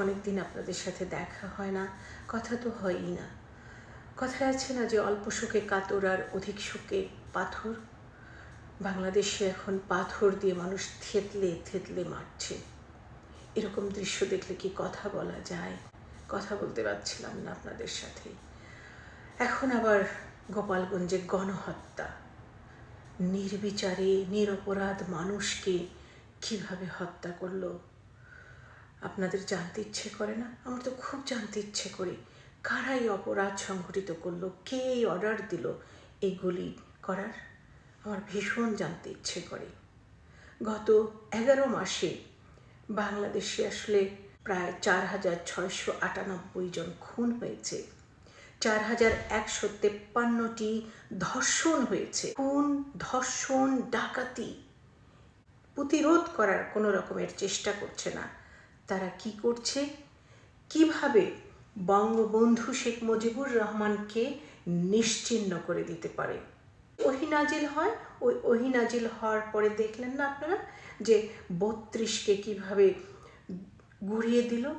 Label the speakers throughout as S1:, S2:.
S1: অনেকদিন আপনাদের সাথে দেখা হয় না, কথা তো হয়ই না। কথায় আছে না যে অল্প সুখে কাতর আর অধিক সুখে পাথর? বাংলাদেশে এখন পাথর দিয়ে মানুষ থেতলে থেতলে মারছে। এরকম দৃশ্য দেখলে কি কথা বলা যায়? কথা বলতে পারছিলাম না আপনাদের সাথে। এখন আবার গোপালগঞ্জে গণহত্যা। নির্বিচারে নিরপরাধ মানুষকে কীভাবে হত্যা করল? আপনাদের জানতে ইচ্ছে করে না? আমার তো খুব জানতে ইচ্ছে করে। কারাই অপরাধ সংঘটিত করল? কে অর্ডার দিল? এইগুলি করার আমার ভীষণ জানতে ইচ্ছে করে। গত এগারো মাসে বাংলাদেশে আসলে প্রায় চার হাজার ছয়শো আটানব্বই জন খুন হয়েছে। চার হাজার একশো তেপ্পান্নটি ধর্ষণ হয়েছে। খুন, ধর্ষণ, ডাকাতি প্রতিরোধ করার কোনো রকমের চেষ্টা করছে না। তারা কি করছে? কীভাবে বঙ্গবন্ধু শেখ মুজিবুর রহমানকে নিশ্চিহ্ন করে দিতে পারে? ওহিনাজিল হয়। ওই ওহিনাজিল হওয়ার পরে দেখলেন না আপনারা যে বত্রিশকে কীভাবে গুড়িয়ে দিল?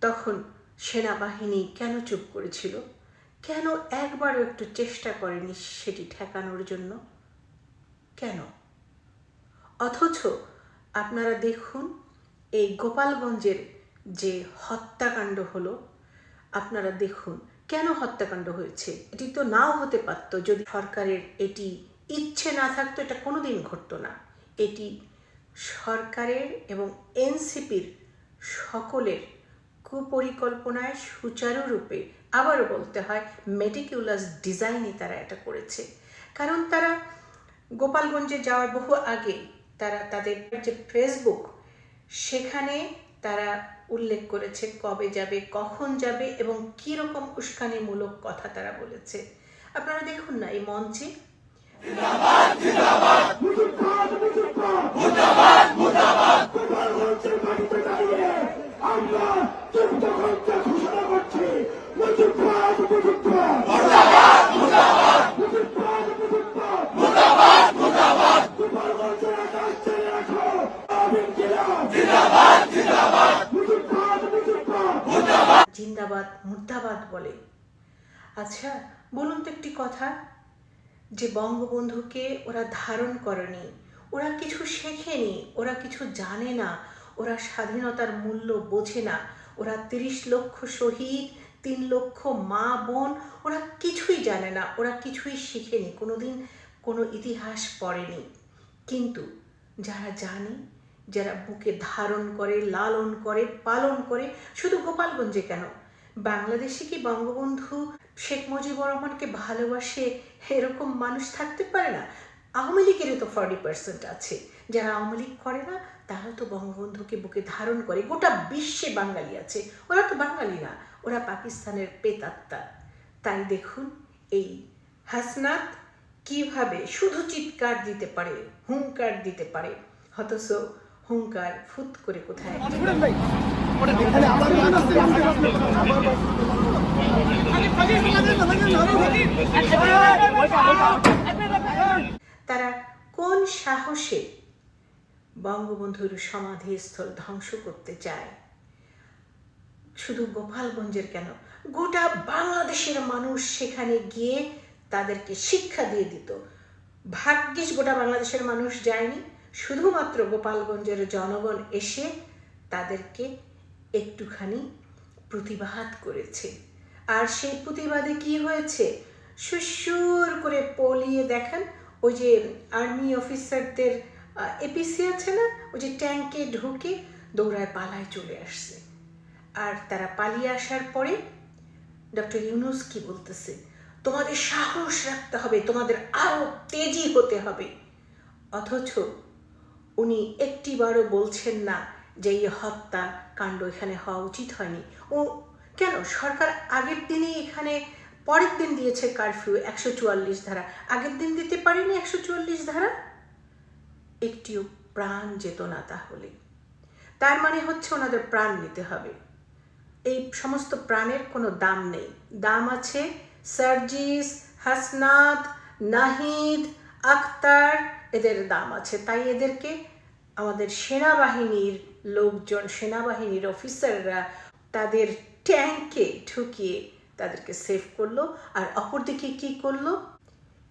S1: তখন সেনাবাহিনী কেন চুপ করেছিল? কেন একবারও একটু চেষ্টা করেনি সেটি ঠেকানোর জন্য? কেন? অথচ আপনারা দেখুন এই গোপালগঞ্জের যে হত্যাকাণ্ড হলো, আপনারা দেখুন কেন হত্যাকাণ্ড হয়েছে। এটি তো নাও হতে পারত, যদি সরকারের এটি ইচ্ছে না থাকতো, এটা কোনোদিন ঘটতো না। এটি সরকারের এবং এনসিপির সকলের কুপরিকল্পনায় সুচারুরূপে আবারও বলতে হয় মেটিকিউলাস ডিজাইনে তারা এটা করেছে। কারণ তারা গোপালগঞ্জে যাওয়ার বহু আগে তারা তাদের যে ফেসবুক সেখানে তারা উল্লেখ করেছে কবে যাবে কখন যাবে এবং কী রকম উস্কানিমূলক কথা তারা বলেছে আপনারা দেখুন না এই মঞ্চে
S2: জিন্দাবাদ,
S1: মুর্দাবাদ বলে। আচ্ছা বলুন তো একটি কথা, যে বঙ্গবন্ধুকে ওরা ধারণ করেনি, ওরা কিছু শেখেনি, ওরা কিছু জানে না, ওরা স্বাধীনতার মূল্য বোঝে না, ওরা তিরিশ লক্ষ শহীদ, তিন লক্ষ মা বোন, ওরা কিছুই জানে না, ওরা কিছুই শিখেনি, কোনোদিন কোনো ইতিহাস পড়েনি। কিন্তু যারা জানে যারা বুকে ধারণ করে, লালন করে, পালন করে, শুধু গোপালগঞ্জে কেন? বাংলাদেশে কি বঙ্গবন্ধু শেখ মুজিবুর রহমানকে ভালোবাসে এরকম মানুষ থাকতে পারে না? আওয়ামী লীগেরও তো ফর্টি পার্সেন্ট আছে। যারা আওয়ামী লীগ করে না, তারা তো বঙ্গবন্ধুকে বুকে ধারণ করে। গোটা বিশ্বে বাঙালি আছে। ওরা তো বাঙালি না, ওরা পাকিস্তানের পেতাত্তা তাই দেখুন, এই হাসনাত কীভাবে শুধু চিৎকার দিতে পারে হুঙ্কার দিতে পারে। অথচ হুঙ্কার, ফুত করে কোথায়? তারা কোন সাহসে বঙ্গবন্ধুর সমাধিস্থল ধ্বংস করতে চায়? শুধু গোপালগঞ্জের কেন? গোটা বাংলাদেশের মানুষ সেখানে গিয়ে তাদেরকে শিক্ষা দিয়ে দিত। ভাগ্যিস গোটা বাংলাদেশের মানুষ যায়নি। শুধুমাত্র গোপালগঞ্জের জনগণ এসে তাদেরকে একটুখানি প্রতিবাদ করেছে। আর সেই প্রতিবাদে কি হয়েছে? সুসুর করে পলিয়ে দেখেন, ওই যে আর্মি অফিসারদের এপিসি আছে না? ওই যে ট্যাঙ্কে ঢুকে দৌড়ায় পালায় চলে আসছে। আর তারা পালিয়ে আসার পরে ডক্টর ইউনুস কি বলতেছে? তোমাদের সাহস রাখতে হবে, তোমাদের আরও তেজি হতে হবে। অথচ উনি একটিবারও বলছেন না যে এই হত্যা কাণ্ড এখানে হওয়া উচিত হয়নি। ও কেন? সরকার আগের দিনই এখানে, পরের দিন দিয়েছে কারফিউ একশো চুয়াল্লিশ ধারা। আগের দিন দিতে পারেনি একশো চুয়াল্লিশ ধারা? একটিও প্রাণ যেত না তাহলে। তার মানে হচ্ছে ওনাদের প্রাণ নিতে হবে। এই সমস্ত প্রাণের কোনো দাম নেই। দাম আছে সার্জিস, হাসনাত, নাহিদ আক্তার এদের দাম আছে। তাই এদেরকে আমাদের সেনাবাহিনীর লোকজন, সেনাবাহিনীর অফিসাররা তাদের ট্যাঙ্কে ঢুকিয়ে তাদেরকে সেভ করল। আর অপরদিকে কি করল?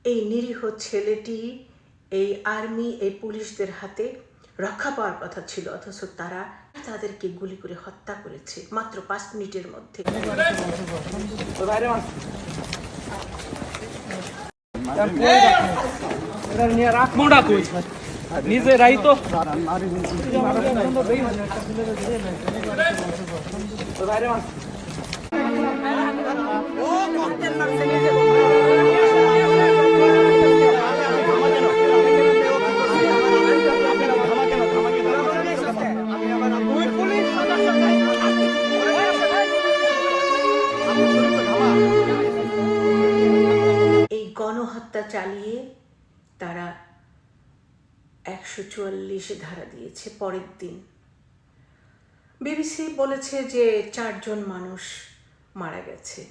S1: এই নিরীহ ছেলেটি এই আর্মি, এই পুলিশদের হাতে রক্ষা পাওয়ার কথা ছিল, অথচ তারা তাদেরকে গুলি করে হত্যা করেছে মাত্র পাঁচ মিনিটের মধ্যে।
S3: রাখব না তুই নিজেরাই তো
S1: এই একশো চুয়াল্লিশ ধারা দিয়েছে, পরের দিন। বিবিসি বলেছে যে চারজন মানুষ মারা গেছে।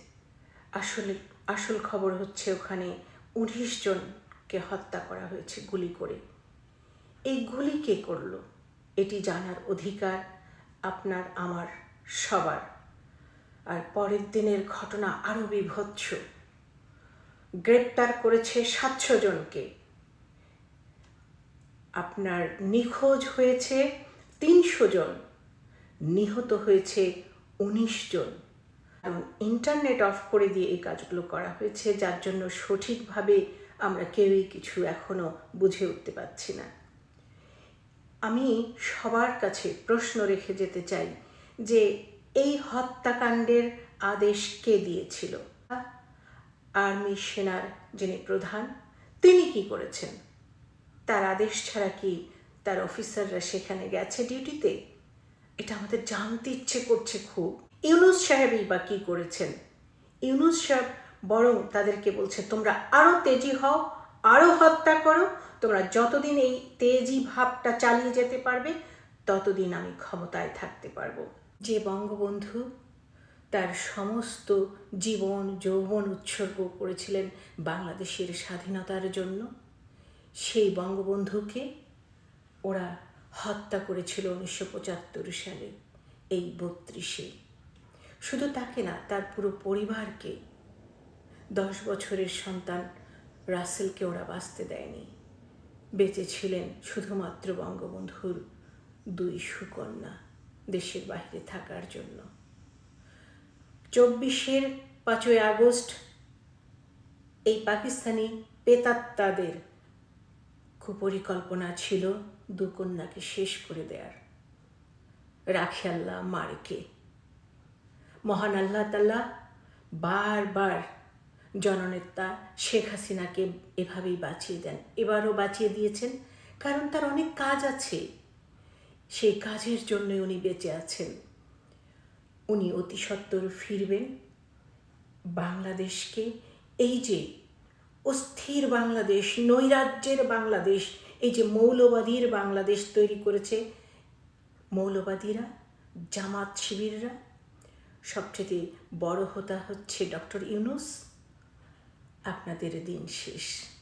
S1: আসলে, আসল খবর হচ্ছে ওখানে উনিশ জনকে হত্যা করা হয়েছে গুলি করে। এই গুলি কে করল? এটি জানার অধিকার আপনার, আমার, সবার। আর পরের দিনের ঘটনা আরও বিভৎস। গ্রেপ্তার করেছে সাতশো জনকে। আপনার নিখোঁজ হয়েছে তিনশো জন, নিহত হয়েছে উনিশ জন। কারণ ইন্টারনেট অফ করে দিয়ে এই কাজগুলো করা হয়েছে, যার জন্য সঠিকভাবে আমরা কেউই কিছু এখনও বুঝে উঠতে পারছি না। আমি সবার কাছে প্রশ্ন রেখে যেতে চাই যে, এই হত্যাকাণ্ডের আদেশ কে দিয়েছিল? আর্মি সেনার যিনি প্রধান, তিনি কি করেছেন? তার আদেশ ছাড়া কি তার অফিসাররা সেখানে গেছে ডিউটিতে? এটা আমাদের জানতে ইচ্ছে করছে খুব। ইউনুস সাহেবই বা কি করেছেন? ইউনুস সাহেব বরং তাদেরকে বলছে, তোমরা আরও তেজি হও আরও হত্যা করো, তোমরা যতদিন এই তেজি ভাবটা চালিয়ে যেতে পারবে, ততদিন আমি ক্ষমতায় থাকতে পারব। যে বঙ্গবন্ধু তার সমস্ত জীবন, যৌবন উৎসর্গ করেছিলেন বাংলাদেশের স্বাধীনতার জন্য সেই বঙ্গবন্ধুকে ওরা হত্যা করেছিল উনিশশো পঁচাত্তর সালে, এই বত্রিশে। শুধু তাকে না, তার পুরো পরিবারকে। দশ বছরের সন্তান রাসেলকে ওরা বাঁচতে দেয়নি। বেঁচে ছিলেন শুধুমাত্র বঙ্গবন্ধুর দুই সুকন্যা দেশের বাইরে থাকার জন্য। চব্বিশের পাঁচই আগস্ট এই পাকিস্তানি পেতাত্তাদের কুপরিকল্পনা ছিল দু কন্যাকে শেষ করে দেয়ার। রাখে আল্লাহ মারকে মহান আল্লাহ তাল্লাহ বারবার জননেতা শেখ হাসিনাকে এভাবেই বাঁচিয়ে দেন। এবারও বাঁচিয়ে দিয়েছেন, কারণ তার অনেক কাজ আছে। সেই কাজের জন্য উনি বেঁচে আছেন। উনি অতি ফিরবেন। বাংলাদেশকে এই যে অস্থির বাংলাদেশ, নৈরাজ্যের বাংলাদেশ, এই যে মৌলবাদীর বাংলাদেশ তৈরি করেছে, মৌলবাদীরা, জামাত শিবিররা, সবচেয়ে বড় হতা হচ্ছে ডক্টর ইউনুস। আপনাদের দিন শেষ।